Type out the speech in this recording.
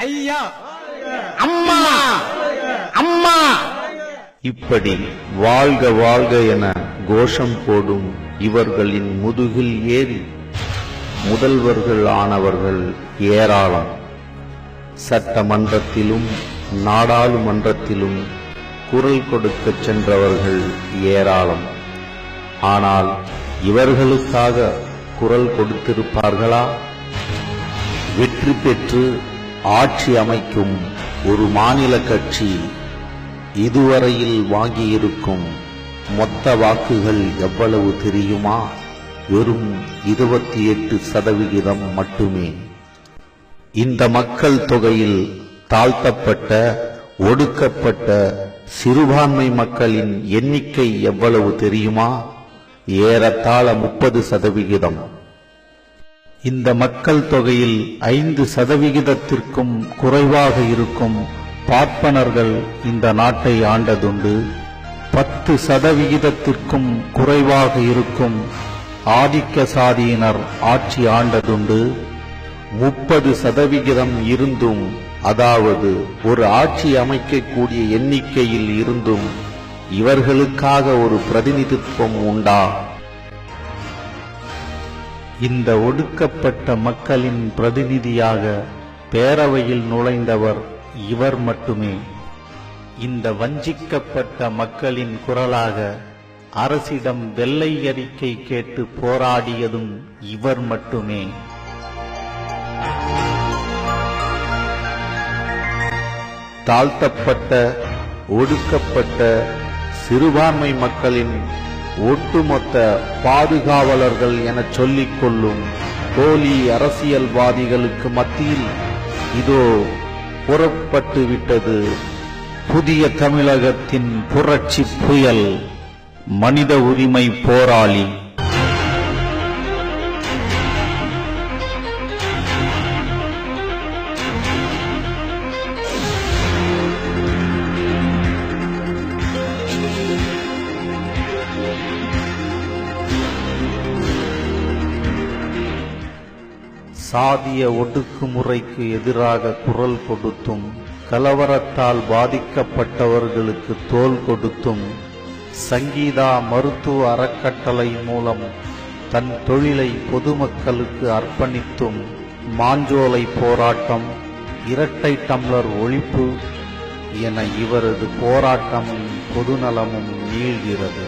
ஐயா. அம்மா. அம்மா. இப்படி வாழ்க வாழ்க என கோஷம் போடும் இவர்களின் முதுகில் ஏறி முதல்வர்கள் ஆனவர்கள் ஏராளம். சட்டமன்றத்திலும் நாடாளுமன்றத்திலும் குரல் கொடுக்கச் சென்றவர்கள் ஏராளம். ஆனால் இவர்களுக்காக குரல் கொடுத்திருப்பார்களா? வெற்றி பெற்று ஆட்சி அமைக்கும் ஒரு மாநில கட்சி இதுவரையில் வாங்கியிருக்கும் மொத்த வாக்குகள் எவ்வளவு தெரியுமா? வெறும் இருபத்தி எட்டு சதவிகிதம் மட்டுமே. இந்த மக்கள் தொகையில் தாழ்த்தப்பட்ட ஒடுக்கப்பட்ட சிறுபான்மை மக்களின் எண்ணிக்கை எவ்வளவு தெரியுமா? ஏறத்தாழ முப்பது சதவிகிதம். இந்த மக்கள் தொகையில் ஐந்து சதவிகிதத்திற்கும் குறைவாக இருக்கும் பார்ப்பனர்கள் இந்த நாட்டை ஆண்டதுண்டு. பத்து சதவிகிதத்திற்கும் குறைவாக இருக்கும் ஆதிக்க சாதியினர் ஆட்சி ஆண்டதுண்டு. முப்பது சதவிகிதம் இருந்தும் அதாவது ஒரு ஆட்சி அமைக்கக்கூடிய எண்ணிக்கையில் இருந்தும் இவர்களுக்காக ஒரு பிரதிநிதித்துவம் உண்டா? இந்த ஒடுக்கப்பட்ட மக்களின் பிரதிநிதியாக பேரவையில் நுழைந்தவர் இவர் மட்டுமே. இந்த வஞ்சிக்கப்பட்ட மக்களின் குரலாக அரசிடம் வெள்ளை அறிக்கை கேட்டு போராடியதும் இவர் மட்டுமே. தாழ்த்தப்பட்ட ஒடுக்கப்பட்ட சிறுபான்மை மக்களின் ஒட்டுமொத்த பாதுகாவலர்கள் எனச் சொல்லிக் கொள்ளும் போலி அரசியல்வாதிகளுக்கு மத்தியில் இதோ புறப்பட்டு விட்டது புதிய தமிழகத்தின் புரட்சி புயல் மனித உரிமை போராளி. சாதிய ஒடுக்குமுறைக்கு எதிராக குரல் கொடுத்தும் கலவரத்தால் பாதிக்கப்பட்டவர்களுக்கு தோல் கொடுத்தும் சங்கீதா மருத்துவ அறக்கட்டளை மூலம் தன் தொழிலை பொதுமக்களுக்கு அர்ப்பணித்தும் மாஞ்சோலை போராட்டம் இரட்டை டம்ளர் ஒழிப்பு என இவரது போராட்டமும் பொதுநலமும் நீள்கிறது.